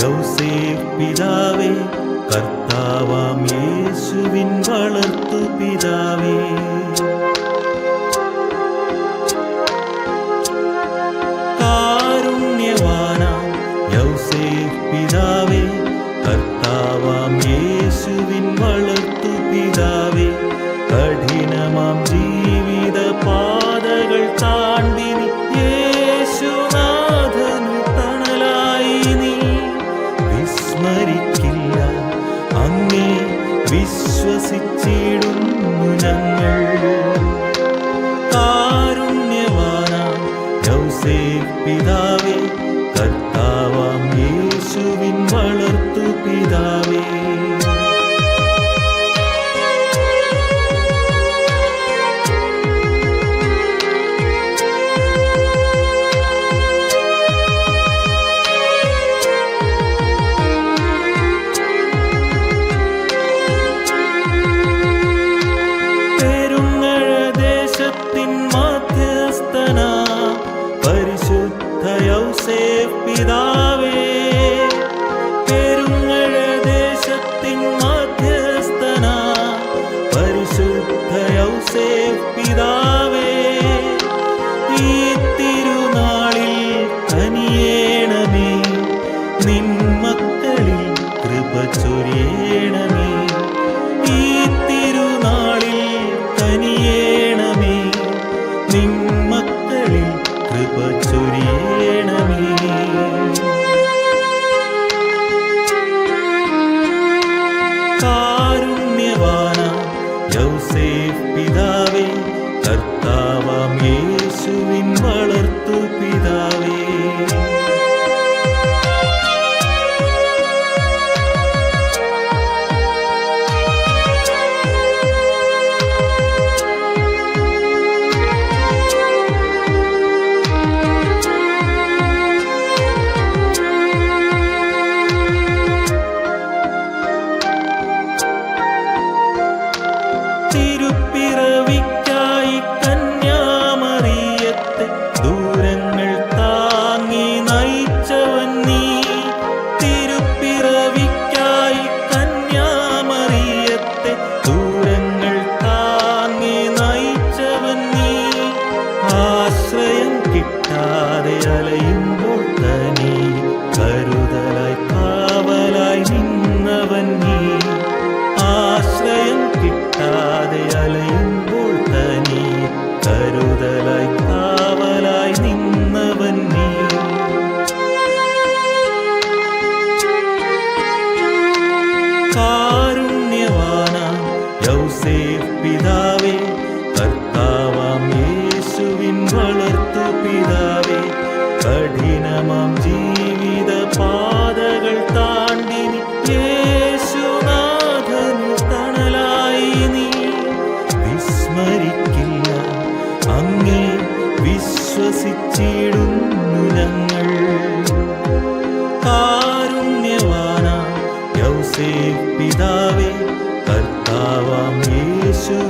யோசேப் பிதாவே கர்த்தாவாம் இயேசுவின் வளர்ப்பு பிதாவே. காருண்யவானாம் யோசேப் பிதாவே கர்த்தாவாம் இயேசுவின் வளர்ப்பு பிதாவே. கடி വിശ്വസിച്ചിടുന്നു ഞങ്ങൾ. കാരുണ്യവാന പിതാവേ യോസേഫ് പിതാവേ കർത്താവാം യേശുവിൻ വളർത്തു പിതാവേ. യേശുസേ പിതാവേ കർത്താവാം യേശുവിൻ വളർത്തു പിതാവേ കഠിനമാം ജീ